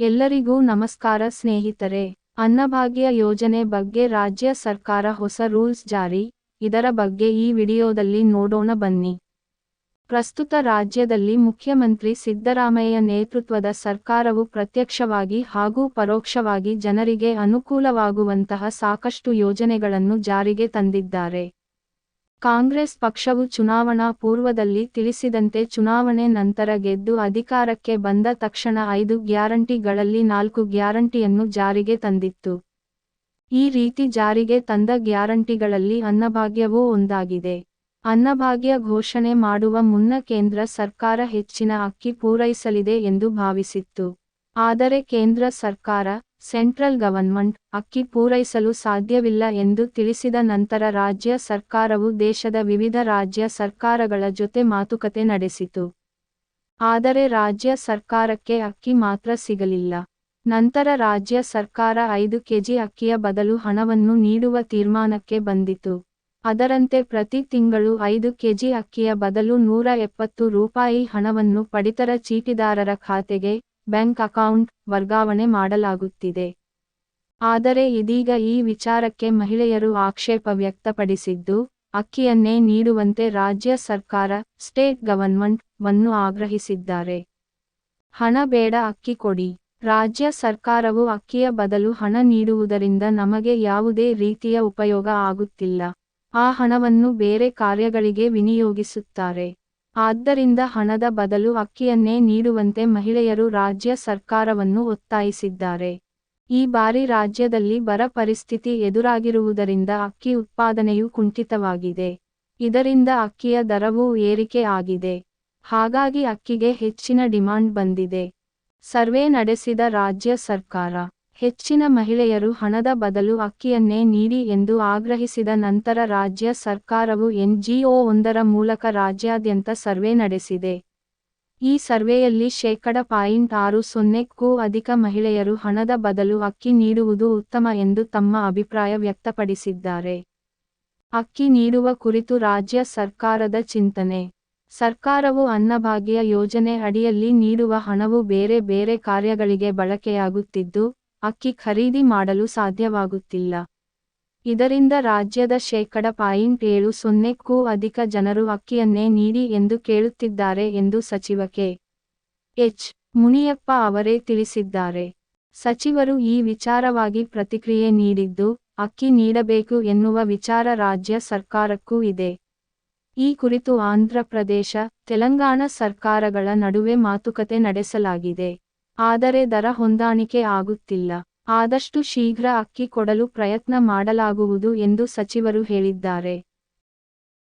ಎಲ್ಲರಿಗೂ ನಮಸ್ಕಾರ ಸ್ನೇಹಿತರೆ. ಅನ್ನಭಾಗ್ಯ ಯೋಜನೆ ಬಗ್ಗೆ ರಾಜ್ಯ ಸರ್ಕಾರ ಹೊಸ ರೂಲ್ಸ್ ಜಾರಿ. ಇದರ ಬಗ್ಗೆ ಈ ವಿಡಿಯೋದಲ್ಲಿ ನೋಡೋಣ ಬನ್ನಿ. ಪ್ರಸ್ತುತ ರಾಜ್ಯದಲ್ಲಿ ಮುಖ್ಯಮಂತ್ರಿ ಸಿದ್ದರಾಮಯ್ಯ ನೇತೃತ್ವದ ಸರ್ಕಾರವು ಪ್ರತ್ಯಕ್ಷವಾಗಿ ಹಾಗೂ ಪರೋಕ್ಷವಾಗಿ ಜನರಿಗೆ ಅನುಕೂಲವಾಗುವಂತಹ ಸಾಕಷ್ಟು ಯೋಜನೆಗಳನ್ನು ಜಾರಿಗೆ ತಂದಿದ್ದಾರೆ. ಕಾಂಗ್ರೆಸ್ ಪಕ್ಷವು ಚುನಾವಣಾ ಪೂರ್ವದಲ್ಲಿ ತಿಳಿಸಿದಂತೆ ಚುನಾವಣೆ ನಂತರ ಗೆದ್ದು ಅಧಿಕಾರಕ್ಕೆ ಬಂದ ತಕ್ಷಣ ಐದು ಗ್ಯಾರಂಟಿಗಳಲ್ಲಿ ನಾಲ್ಕು ಗ್ಯಾರಂಟಿಯನ್ನು ಜಾರಿಗೆ ತಂದಿತ್ತು. ಈ ರೀತಿ ಜಾರಿಗೆ ತಂದ ಗ್ಯಾರಂಟಿಗಳಲ್ಲಿ ಅನ್ನಭಾಗ್ಯವೂ ಒಂದಾಗಿದೆ. ಅನ್ನಭಾಗ್ಯ ಘೋಷಣೆ ಮಾಡುವ ಮುನ್ನ ಕೇಂದ್ರ ಸರ್ಕಾರ ಹೆಚ್ಚಿನ ಅಕ್ಕಿ ಪೂರೈಸಲಿದೆ ಎಂದು ಭಾವಿಸಿತ್ತು. ಆದರೆ ಕೇಂದ್ರ ಸರ್ಕಾರ ಸೆಂಟ್ರಲ್ ಗವರ್ನ್ಮೆಂಟ್ ಅಕ್ಕಿ ಪೂರೈಸಲು ಸಾಧ್ಯವಿಲ್ಲ ಎಂದು ತಿಳಿಸಿದ ನಂತರ ರಾಜ್ಯ ಸರ್ಕಾರವು ದೇಶದ ವಿವಿಧ ರಾಜ್ಯ ಸರ್ಕಾರಗಳ ಜೊತೆ ಮಾತುಕತೆ ನಡೆಸಿತು. ಆದರೆ ರಾಜ್ಯ ಸರ್ಕಾರಕ್ಕೆ ಅಕ್ಕಿ ಮಾತ್ರ ಸಿಗಲಿಲ್ಲ. ನಂತರ ರಾಜ್ಯ ಸರ್ಕಾರ ಐದು ಕೆಜಿ ಅಕ್ಕಿಯ ಬದಲು ಹಣವನ್ನು ನೀಡುವ ತೀರ್ಮಾನಕ್ಕೆ ಬಂದಿತು. ಅದರಂತೆ ಪ್ರತಿ ತಿಂಗಳು ಐದು ಕೆಜಿ ಅಕ್ಕಿಯ ಬದಲು ನೂರ ಎಪ್ಪತ್ತು ರೂಪಾಯಿ ಹಣವನ್ನು ಪಡಿತರ ಚೀಟಿದಾರರ ಖಾತೆಗೆ ಬ್ಯಾಂಕ್ ಅಕೌಂಟ್ ವರ್ಗಾವಣೆ ಮಾಡಲಾಗುತ್ತಿದೆ. ಆದರೆ ಇದೀಗ ಈ ವಿಚಾರಕ್ಕೆ ಮಹಿಳೆಯರು ಆಕ್ಷೇಪ ವ್ಯಕ್ತಪಡಿಸಿದ್ದು, ಅಕ್ಕಿಯನ್ನೇ ನೀಡುವಂತೆ ರಾಜ್ಯ ಸರ್ಕಾರ, ಸ್ಟೇಟ್ ಗವರ್ನ್ಮೆಂಟ್ ವನ್ನು ಆಗ್ರಹಿಸಿದ್ದಾರೆ. ಹಣ ಬೇಡ ಅಕ್ಕಿ ಕೊಡಿ. ರಾಜ್ಯ ಸರ್ಕಾರವು ಅಕ್ಕಿಯ ಬದಲು ಹಣ ನೀಡುವುದರಿಂದ ನಮಗೆ ಯಾವುದೇ ರೀತಿಯ ಉಪಯೋಗ ಆಗುತ್ತಿಲ್ಲ. ಆ ಹಣವನ್ನು ಬೇರೆ ಕಾರ್ಯಗಳಿಗೆ ವಿನಿಯೋಗಿಸುತ್ತಾರೆ. ಆದ್ದರಿಂದ ಹಣದ ಬದಲು ಅಕ್ಕಿಯನ್ನೇ ನೀಡುವಂತೆ ಮಹಿಳೆಯರು ರಾಜ್ಯ ಸರ್ಕಾರವನ್ನು ಒತ್ತಾಯಿಸಿದ್ದಾರೆ. ಈ ಬಾರಿ ರಾಜ್ಯದಲ್ಲಿ ಬರ ಪರಿಸ್ಥಿತಿ ಎದುರಾಗಿರುವುದರಿಂದ ಅಕ್ಕಿ ಉತ್ಪಾದನೆಯು ಕುಂಠಿತವಾಗಿದೆ. ಇದರಿಂದ ಅಕ್ಕಿಯ ದರವೂ ಏರಿಕೆ ಆಗಿದೆ. ಹಾಗಾಗಿ ಅಕ್ಕಿಗೆ ಹೆಚ್ಚಿನ ಡಿಮಾಂಡ್ ಬಂದಿದೆ. ಸರ್ವೆ ನಡೆಸಿದ ರಾಜ್ಯ ಸರ್ಕಾರ. ಹೆಚ್ಚಿನ ಮಹಿಳೆಯರು ಹಣದ ಬದಲು ಅಕ್ಕಿಯನ್ನೇ ನೀಡಿ ಎಂದು ಆಗ್ರಹಿಸಿದ ನಂತರ ರಾಜ್ಯ ಸರ್ಕಾರವು ಎನ್ಜಿಒ ಒಂದರ ಮೂಲಕ ರಾಜ್ಯಾದ್ಯಂತ ಸರ್ವೆ ನಡೆಸಿದೆ. ಈ ಸರ್ವೆಯಲ್ಲಿ ಶೇಕಡ ಪಾಯಿಂಟ್ ಆರು ಸೊನ್ನೆಕ್ಕೂ ಅಧಿಕ ಮಹಿಳೆಯರು ಹಣದ ಬದಲು ಅಕ್ಕಿ ನೀಡುವುದು ಉತ್ತಮ ಎಂದು ತಮ್ಮ ಅಭಿಪ್ರಾಯ ವ್ಯಕ್ತಪಡಿಸಿದ್ದಾರೆ. ಅಕ್ಕಿ ನೀಡುವ ಕುರಿತು ರಾಜ್ಯ ಸರ್ಕಾರದ ಚಿಂತನೆ. ಸರ್ಕಾರವು ಅನ್ನಭಾಗ್ಯ ಯೋಜನೆ ಅಡಿಯಲ್ಲಿ ನೀಡುವ ಹಣವು ಬೇರೆ ಬೇರೆ ಕಾರ್ಯಗಳಿಗೆ ಬಳಕೆಯಾಗುತ್ತಿದ್ದು ಅಕ್ಕಿ ಖರೀದಿ ಮಾಡಲು ಸಾಧ್ಯವಾಗುತ್ತಿಲ್ಲ. ಇದರಿಂದ ರಾಜ್ಯದ ಶೇಕಡ ಪಾಯಿಂಟ್ ಏಳು ಸೊನ್ನೆಕ್ಕೂ ಅಧಿಕ ಜನರು ಅಕ್ಕಿಯನ್ನೇ ನೀಡಿ ಎಂದು ಕೇಳುತ್ತಿದ್ದಾರೆ ಎಂದು ಸಚಿವ ಕೆ. ಎಚ್. ಮುನಿಯಪ್ಪ ಅವರೇ ತಿಳಿಸಿದ್ದಾರೆ. ಸಚಿವರು ಈ ವಿಚಾರವಾಗಿ ಪ್ರತಿಕ್ರಿಯೆ ನೀಡಿದ್ದು, ಅಕ್ಕಿ ನೀಡಬೇಕು ಎನ್ನುವ ವಿಚಾರ ರಾಜ್ಯ ಸರ್ಕಾರಕ್ಕೂ ಇದೆ. ಈ ಕುರಿತು ಆಂಧ್ರಪ್ರದೇಶ ತೆಲಂಗಾಣ ಸರ್ಕಾರಗಳ ನಡುವೆ ಮಾತುಕತೆ ನಡೆಸಲಾಗಿದೆ. ಆದರೆ ದರ ಹೊಂದಾಣಿಕೆ ಆಗುತ್ತಿಲ್ಲ. ಆದಷ್ಟು ಶೀಘ್ರ ಅಕ್ಕಿ ಕೊಡಲು ಪ್ರಯತ್ನ ಮಾಡಲಾಗುವುದು ಎಂದು ಸಚಿವರು ಹೇಳಿದ್ದಾರೆ.